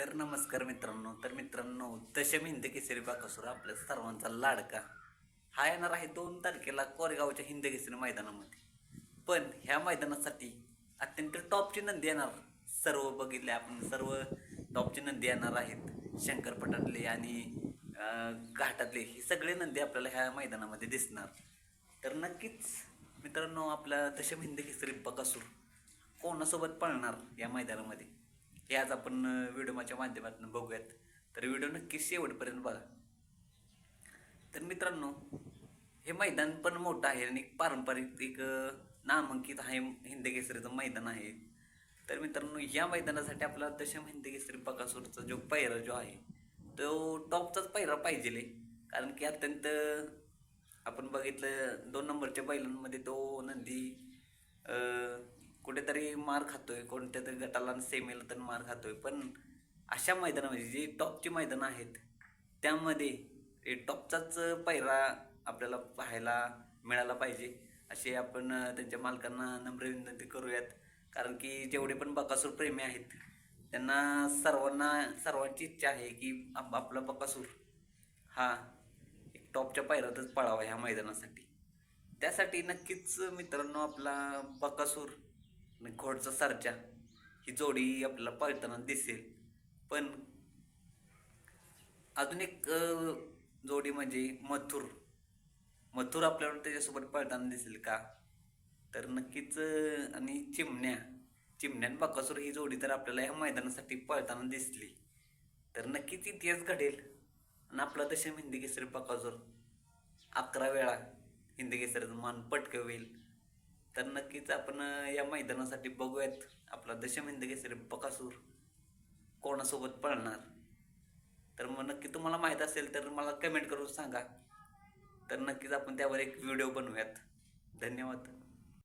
तर नमस्कार मित्रांनो तर मित्रांनो दशम हिंद केसरी बाकासूर आपल्या सर्वांचा लाडका. हा येणार आहे दोन तारखेला कोरेगावच्या हिंद केसरी मैदानामध्ये. पण ह्या मैदानासाठी अत्यंत टॉपची नंदी येणार. सर्व बघितले आपण सर्व टॉपची नंदी येणार आहेत. शंकरपटातले आणि घाटातले ही सगळे नंदी आपल्याला ह्या मैदानामध्ये दिसणार. तर नक्कीच मित्रांनो आपला दशम हिंद केसरी बकासूर कोणासोबत पळणार या मैदानामध्ये? हे आज आपण व्हिडिओच्या माध्यमातून बघूयात. तर व्हिडिओ नक्की शेवटपर्यंत बघा. तर मित्रांनो हे मैदान पण मोठं आहे आणि एक पारंपरिक एक नामांकित आहे हिंदकेसरीचं मैदान आहे. तर मित्रांनो या मैदानासाठी आपला दशम हिंदकेसरी पकासूरचा जो पैरा जो आहे तो टॉपचाच पैरा पाहिजे कारण की अत्यंत आपण बघितलं दोन नंबरच्या बैलांमध्ये तो नंदी कुठेतरी मार खातोय कोणत्या तरी गटाला आणि सेमीला तर मार खातोय. पण अशा मैदानामध्ये जी टॉपची मैदानं आहेत त्यामध्ये टॉपचाच पैरा आपल्याला पाहायला मिळाला पाहिजे. असे आपण त्यांच्या मालकांना नम्र विनंती करूयात. कारण की जेवढे पण बकासूर प्रेमी आहेत त्यांना सर्वांना सर्वांची इच्छा आहे की आप- आपला बकासूर हा एक टॉपच्या पायऱ्यातच पळावा ह्या मैदानासाठी. त्यासाठी नक्कीच मित्रांनो आपला बकासूर आणि घोडचा सारच्या ही जोडी आपल्याला पळताना दिसेल. पण अजून एक जोडी म्हणजे मथुर. मथुर आपल्याला त्याच्यासोबत पळताना दिसेल का? तर नक्कीच आणि चिमण्या. चिमण्या आणि ही जोडी तर आपल्याला ह्या मैदानासाठी पळताना दिसली. तर नक्कीच इतिहास घडेल. आणि आपला दशम हिंदी केसरी बकासूर अकरा वेळा हिंदी केसरीचं मान पटकवेल. तर नक्कीच आपण या मैदानासाठी बघूयात. आपला दशमिंद हिंदी केसरी बकासूर कोणासोबत पळणार? तर मग नक्की तुम्हाला माहीत असेल तर मला कमेंट करून सांगा. तर नक्कीच आपण त्यावर एक व्हिडिओ बनवूयात. धन्यवाद.